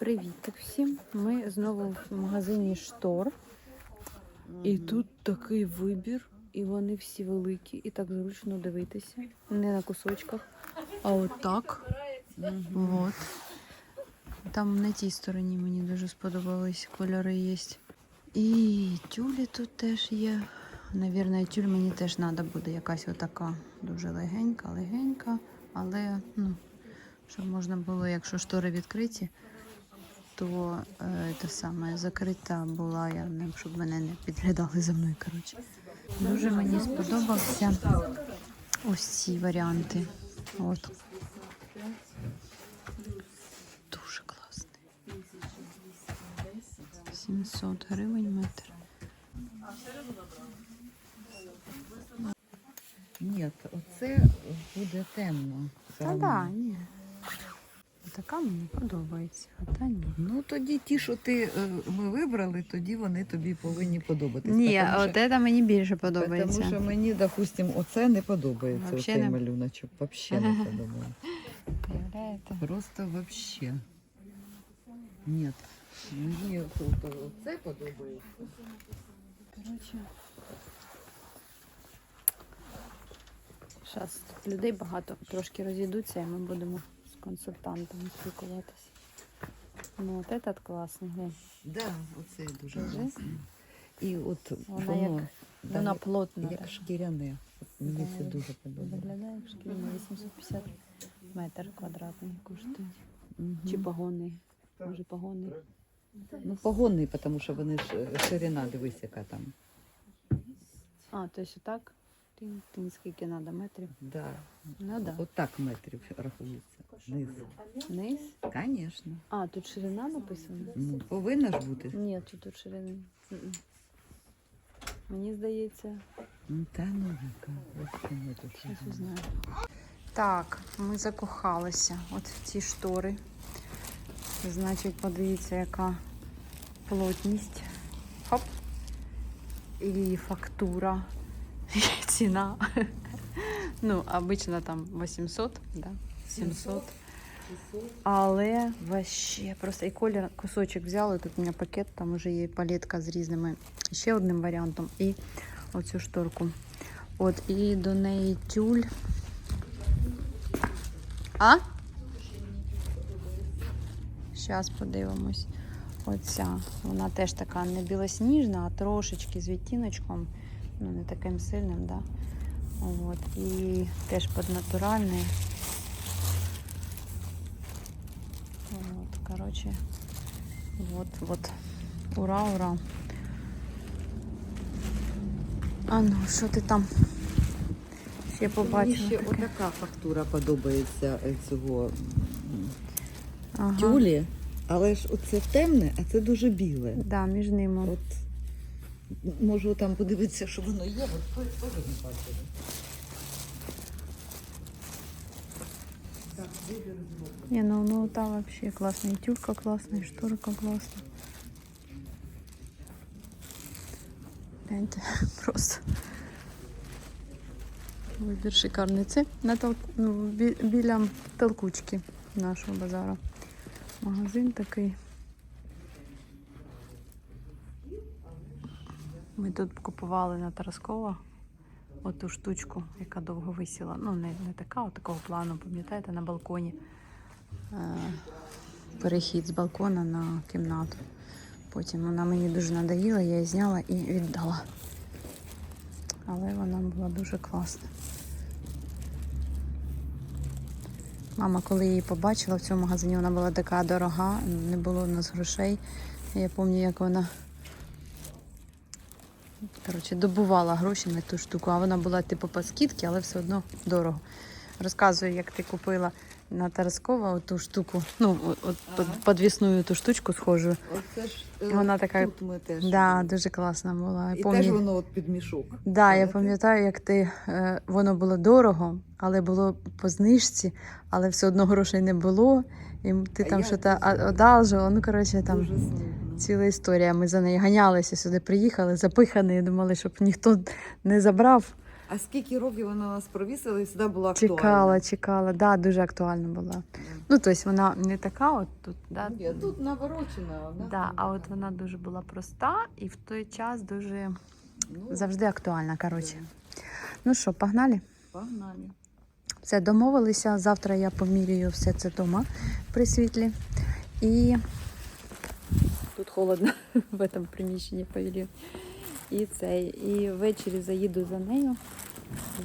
Привіт всім. Ми знову в магазині штор. І тут такий вибір, і вони всі великі, і так зручно дивитися. Не на кусочках, а отак. От. Там на тій стороні мені дуже сподобались кольори є. І тюлі тут теж є. Навірно, тюль мені теж треба буде якась отака дуже легенька, легенька, але ну, щоб можна було, якщо штори відкриті, то е, те саме закрита була, я не щоб мене не підглядали за мною. Коротше. Дуже мені сподобався ось ці варіанти. От. Дуже класний. 700 гривень метр. Ні, оце буде темно. Та да, ні. Така мені подобається, а та ні. Ну тоді ті, що ти е, ми вибрали, тоді вони тобі повинні подобатись. Ні, Потому от це мені більше подобається. Тому що мені, допустим, оце не подобається, Вообще оцей не- малюночок. Взагалі не подобається. Просто взагалі. Ні. Мені оце подобається. Зараз людей багато, трошки розійдуться, і ми будемо з консультантами спілкуватися. Ну, от этот класний, глянь. Да, оце дуже класно. І от Вона воно, як- да, Вона як- плотна. як така. шкіряне. От Мені це дуже подобається. Виглядає як шкіряний, 850 метр квадратний коштує. Мгм. Чи погонний? Може погонний. Ну, погонний, тому що вони ж е, ширина, дивись, яка там. А, то есть отак? Тин, тин, скільки треба метрів? Да. Ну да. От так метрів рахується. Низ. Низ? Звісно. А, тут ширина написана? Ну, повинна ж бути. Ні, тут, тут ширини. М-м. Мені здається, Ну, Та ну яка. Ось це ми тут. щось узнаю. Так, ми закохалися от в ці штори. Значить, подивіться, яка плотність. Хоп. І фактура. І ціна. Ну, обично там 800, да? 700. Але вообще просто і колір кусочок взяли. Тут у мене пакет, там вже є палетка з різними ще одним варіантом. І оцю шторку. От, і до неї тюль. А? Зараз подивимось. Оця. Вона теж така не білосніжна, а трошечки з відтіночком. Ну, не таким сильним, да. І теж поднатуральний. Вот, короче, вот, вот. Ура, ура. А ну, що ти там? Ще Мені ще таке? отака фактура подобається цього Ага. тюлі, але ж оце темне, а це дуже біле. Да, між ними. От можу там подивитися, що воно є, от теж не бачила. Так, вибір зроблений. Не, ну, ну та вообще классно. И тюлька классная, и шторка классная. Гляньте, просто. Вибір шикарний. Це на тол... ну, бі... біля толкучки нашого базару. Магазин такий. Ми тут купували на Тараскова оту штучку, яка довго висіла. Ну, не, не така, а такого плану, пам'ятаєте, на балконі. Е, Перехід з балкона на кімнату. Потім вона мені дуже надоїла, я її зняла і віддала. Але вона була дуже класна. Мама, коли її побачила в цьому магазині, вона була така дорога, не було в нас грошей. Я пам'ятаю, як вона коротше, добувала гроші на ту штуку, а вона була типу по скидці, але все одно дорого. Розказую, як ти купила на Тараскова ту штуку, ну, от, Ага. подвісну ту штучку схожу. Оце ж е, Вона така- тут ми теж. Да, дуже класна була. І Я теж воно от під мішок. Да, я пам'ятаю, як ти е, воно було дорого, але було по знижці, але все одно грошей не було. І ти А там щось одалжила. Ну, коротше, там Дуже. Ціла історія. Ми за нею ганялися сюди, приїхали, запихані, думали, щоб ніхто не забрав. А скільки років вона нас провісила і сюди була актуальна? Чекала, чекала. Да, дуже актуальна була. Ну, тобто вона не така от тут, да? Ні, тут наворочена. вона Да, а от вона дуже була проста і в той час дуже ну, завжди актуальна. Коротше. Ну що, погнали? Погнали. Все, домовилися. Завтра я поміряю все це вдома при світлі. І холодно в цьому приміщенні повірю. І цей. І ввечері заїду за нею,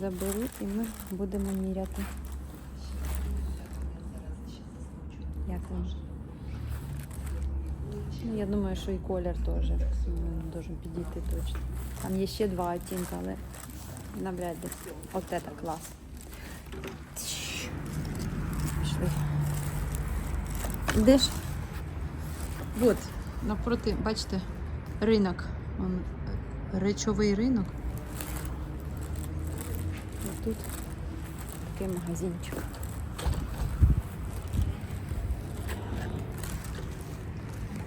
заберу і ми будемо міряти. Як вам? Ну, я думаю, що і колір теж м, дуже підійти точно. Там є ще два оттінки, але навряд ли. От це клас. Пішли. Де ж? От, навпроти, бачите, ринок. Он, е, речовий ринок. І тут такий магазинчик.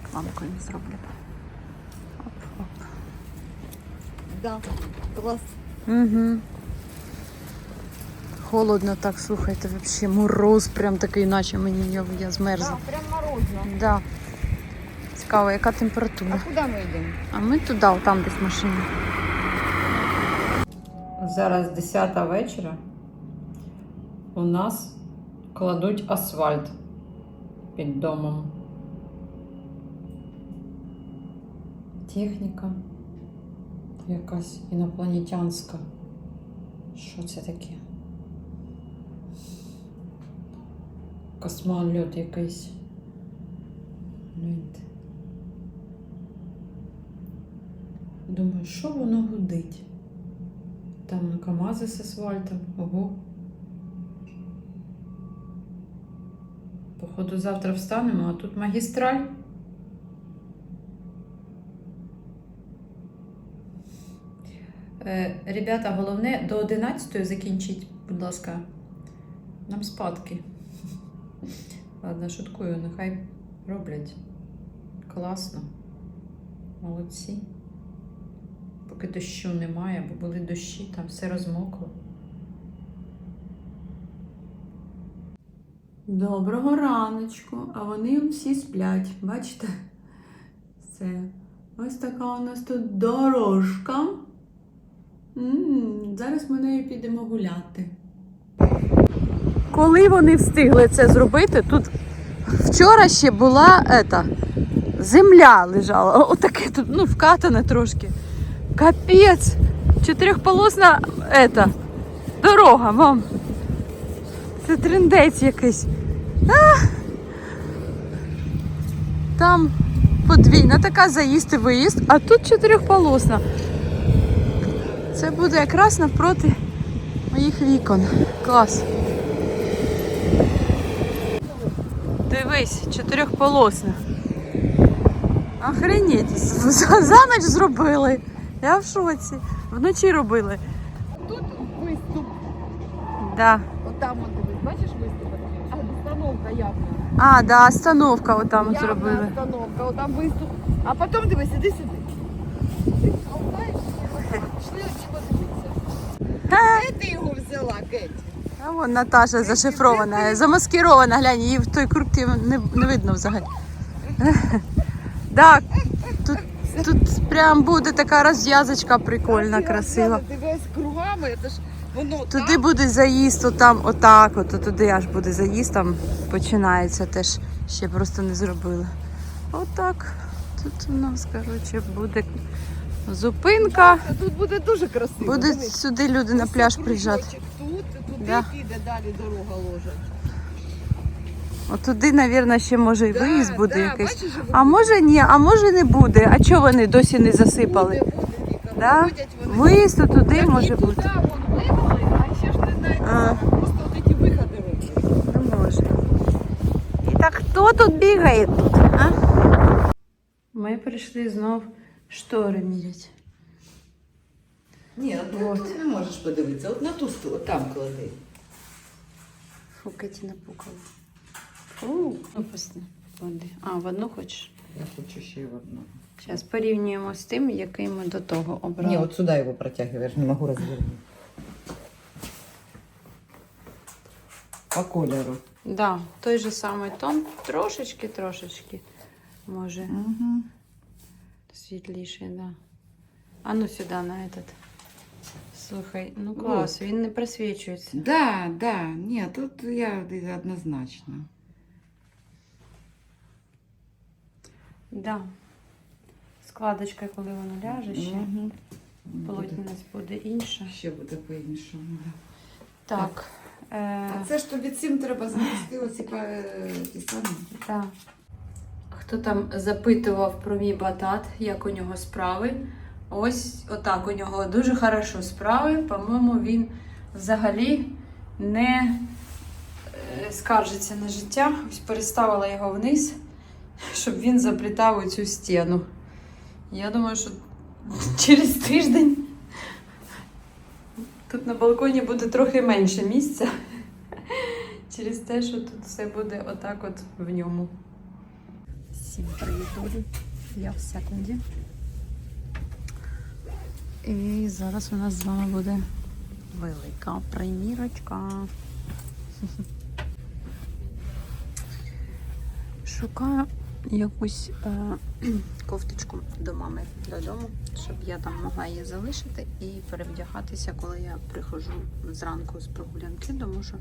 Рекламку їм зроблю. Оп, оп. Да, клас. Угу. Холодно так, слухайте, взагалі мороз прям такий, наче мені я, я змерзла. прям морозно. Да. Цікаво, яка температура. куди ми йдемо? А ми туди, там десь машина. Зараз 10 вечора. У нас кладуть асфальт під домом. Техніка якась інопланетянська. Що це таке? Космольот якийсь. Гляньте. Думаю, що воно гудить? Там КАМАЗи з асфальтом. Ого. Походу, завтра встанемо, а тут магістраль. Е, ребята, головне до 11 закінчіть, будь ласка. Нам спадки. Ладно, шуткую, нехай роблять. Класно. Молодці. Поки дощу немає, бо були дощі, там все розмокло. Доброго раночку, а вони всі сплять, бачите? Це ось така у нас тут дорожка. м зараз ми нею підемо гуляти. Коли вони встигли це зробити, тут вчора ще була ета, земля лежала. Отаке тут, ну, вкатане трошки. Капець! Чотирьохполосна ета, дорога, мам. Це трендець якийсь. А! Там подвійна така заїзд і виїзд, а тут чотирьохполосна. Це буде якраз навпроти моїх вікон. Клас. Дивись, чотирьохполосна. Охренеть, за, за ніч зробили. Я в шоці. Вночі робили. Тут виступ. Да. Отам от дивись, бачиш виступ? А остановка явна. А, да, остановка отам от Явна зробили. остановка, отам виступ. А потім дивись, іди сюди. Ти знаєш, пішли подивитися. Де ти його взяла, Кеті? А вон Наташа зашифрована, замаскирована, глянь, її в той куртці не, не видно взагалі. Так, тут, прям буде така розв'язочка прикольна, красива. Дивись кругами, це ж воно Туди буде заїзд, отам, отак, от туди аж буде заїзд, там починається теж, ще просто не зробили. Отак. Тут у нас, коротше, буде зупинка. Тут буде дуже красиво. Буде сюди люди на пляж приїжджати. Тут, туди піде далі дорога ложа. От туди, мабуть, ще може і Да, виїзд буде да, якийсь. бачиш, А може ні, а може не буде. А чого вони досі не засипали? Буде, буде, Да? вони. Виїзд туди Так, може бути. вон а ще ж не А. просто такі виходи роблять. Може. І так хто тут бігає тут? А? Ми прийшли знов штори міряти. Ні, от Вот. тут не можеш подивитися, от на ту сторону, там клади. Фу, Кеті напукала. Випусти води. А, в одну хочеш? Я хочу ще й в одну. Зараз порівнюємо з тим, який ми до того обрали. Ні, от сюди його протягиваю, я ж не можу розвернути. По кольору. Так, да, той же самий тон. Трошечки-трошечки. Може. Угу. Світліший, так. Да. А ну сюди, на этот. Слухай, ну, ну. клас, вот. він не просвічується. Так, да, так. Да. Ні, тут я однозначно. Да. Складочка, коли вона ляже ще. Буде- полотнець буде інша. Ще буде по-іншому. Так. Е, А це ж тобі цим треба занести оці е, ті самі. Так. Хто там запитував про мій батат, як у нього справи? Ось отак у нього дуже хорошо справи. По-моєму, він взагалі не е, скаржиться на життя. Ось переставила його вниз, щоб він заплітав у цю стіну. Я думаю, що через тиждень тут на балконі буде трохи менше місця. Через те, що тут все буде отак от в ньому. Всім привіт. Я в секунді. І зараз у нас з вами буде велика примірочка. Шукаю якусь е, кофточку до мами додому, щоб я там могла її залишити і перевдягатися, коли я приходжу зранку з прогулянки, тому що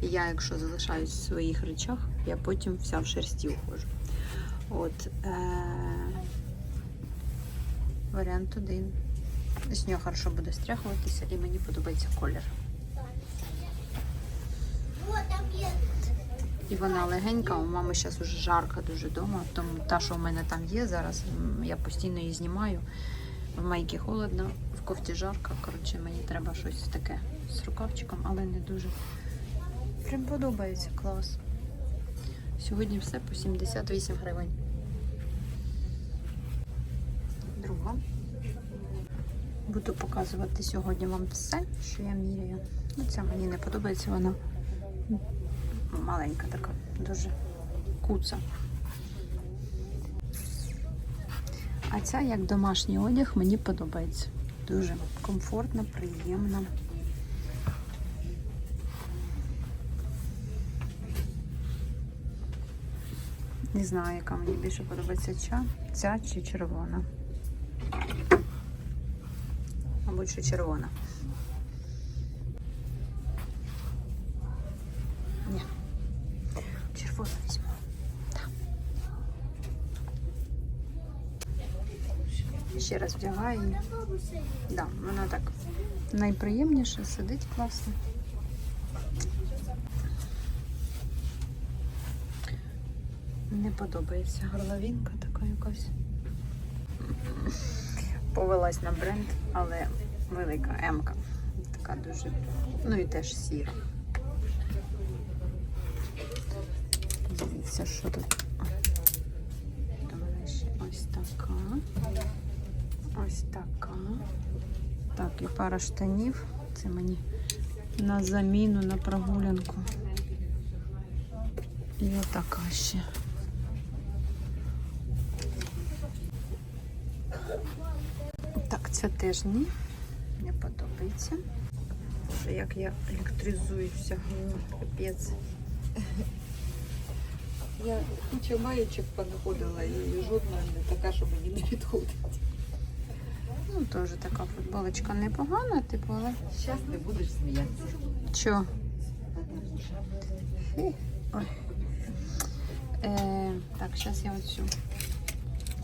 я, якщо залишаюсь в своїх речах, я потім вся в шерсті ухожу. От е- варіант один. З нього хорошо буде стряхуватися і мені подобається колір. І вона легенька, у мами зараз уже жарко дуже вдома, тому та, що у мене там є зараз, я постійно її знімаю. В майці холодно, в кофті жарко. Коротше, мені треба щось таке з рукавчиком, але не дуже. Прям подобається клас. Сьогодні все по 78 гривень. Друга. Буду показувати сьогодні вам все, що я міряю. Ну, ця мені не подобається, вона маленька така, дуже куца. А ця як домашній одяг мені подобається. Дуже комфортно, приємно. Не знаю, яка мені більше подобається ця, ця чи червона. Мабуть, що червона. Ні. Червону візьму. Так. Ще раз вдягаю її. Да, вона так найприємніше, сидить класно. Не подобається горловинка така якась. Повелась на бренд, але велика М-ка. Така дуже. Ну і теж сіра. Дивіться, що тут. До мене ще ось така. Ось така. Так, і пара штанів. Це мені на заміну на прогулянку. І отака ще. Так, це теж ні. Не подобається. Що як я електризуюся, капець. Я кучу маєчок понаходила і жодна не така, що мені не підходить. Ну, теж така футболочка непогана, типу, але Зараз не будеш сміятися. Чо? Ой. Е, так, зараз я оцю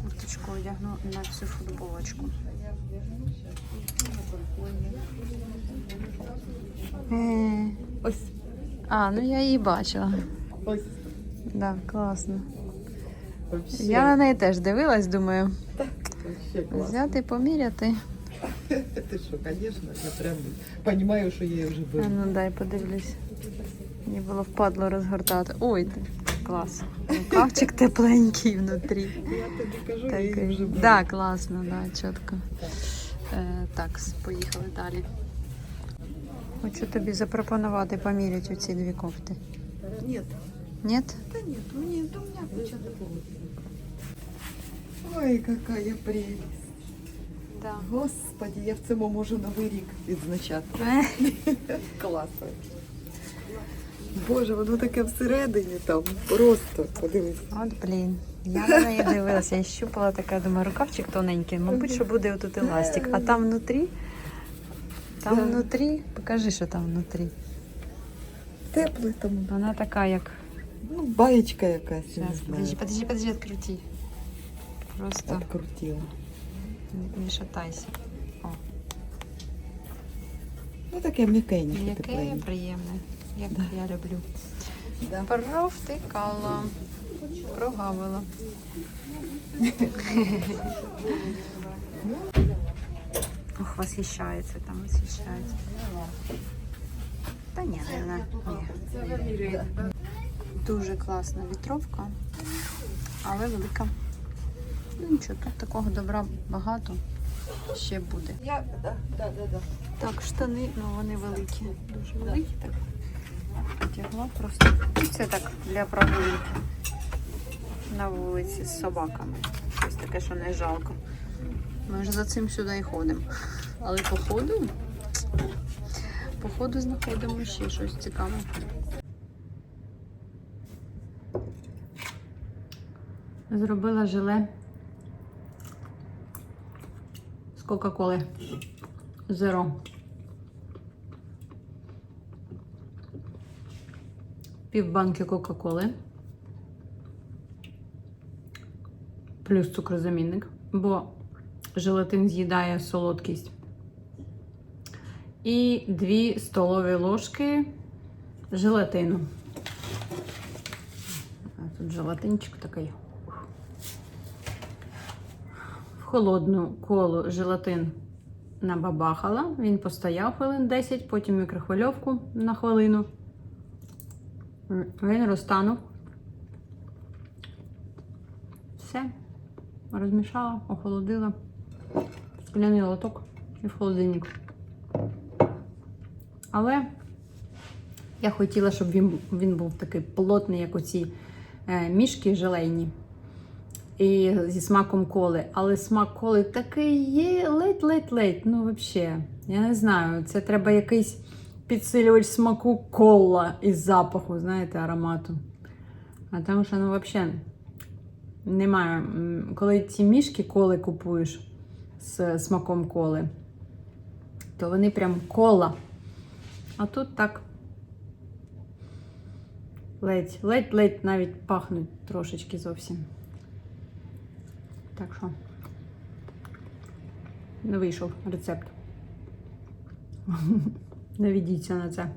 курточку одягну на цю футболочку. Е, Ось, а, ну я її бачила. ось. Да, класно. Вообще, Я на неї теж дивилась, думаю, класно. Взяти, поміряти. Ти що, звісно, я прям розумію, що я вже беру. ну дай подивлюсь. Мені було впадло розгортати. Ой, ти- клас. Рукавчик тепленький внутрі. Я тобі кажу, я її Так, вже беру. да, класно, да, чітко. Так. Е, так, поїхали далі. Хочу тобі запропонувати поміряти оці дві кофти. Ні, Ні? та ні, мені до мене куча такого. Ой, какая прелесть. Да. Господи, я в цьому можу новий рік відзначати. Класно. Боже, воно таке всередині там. Просто подивись. От блін. Я на неї дивилася, я щупала така, думаю, рукавчик тоненький, мабуть, що буде отут еластик. А там внутрі, там Да. внутрі, покажи, що там внутрі. Тепле там. Вона така, як. Ну, баєчка якась. я Зараз, не подожди, знаю. подожди, подожди, відкрути. Просто Открутила. не, не шатайся. Ну таке м'якеньке, Яке тепленьке. приємне, як Да. я люблю. Да. Провтикала, прогавила. Ох, восхищається там, восхищається. Та ні, не, ні. Дуже класна вітровка, але велика. Ну нічого, тут такого добра багато. Ще буде. Я, да, да, да, да. Так, штани, ну вони великі, дуже великі. Так одягла просто. І Це так для прогулянки на вулиці з собаками. Щось таке, що не жалко. Ми ж за цим сюди і ходимо. Але по ходу, по ходу знаходимо ще щось цікаве. Зробила желе з Кока-Коли. Зеро. Пів банки Кока-Коли. Плюс цукрозамінник, бо желатин з'їдає солодкість. І 2 столові ложки желатину. А тут желатинчик такий. В холодну колу желатин набабахала. Він постояв хвилин 10, потім мікрохвильовку на хвилину. Він розтанув. Все. Розмішала, охолодила. Скляний лоток і в холодильник. Але я хотіла, щоб він, він був такий плотний, як оці е, мішки желейні. І зі смаком коли. Але смак коли такий є ледь-ледь-ледь. Ну, взагалі, я не знаю. Це треба якийсь підсилювач смаку кола із запаху, знаєте, аромату. А тому що, ну, взагалі, немає. Коли ці мішки коли купуєш з смаком коли, то вони прям кола. А тут так. Ледь, ледь-ледь навіть пахнуть трошечки зовсім. Так що не вийшов рецепт. Навідіться на це.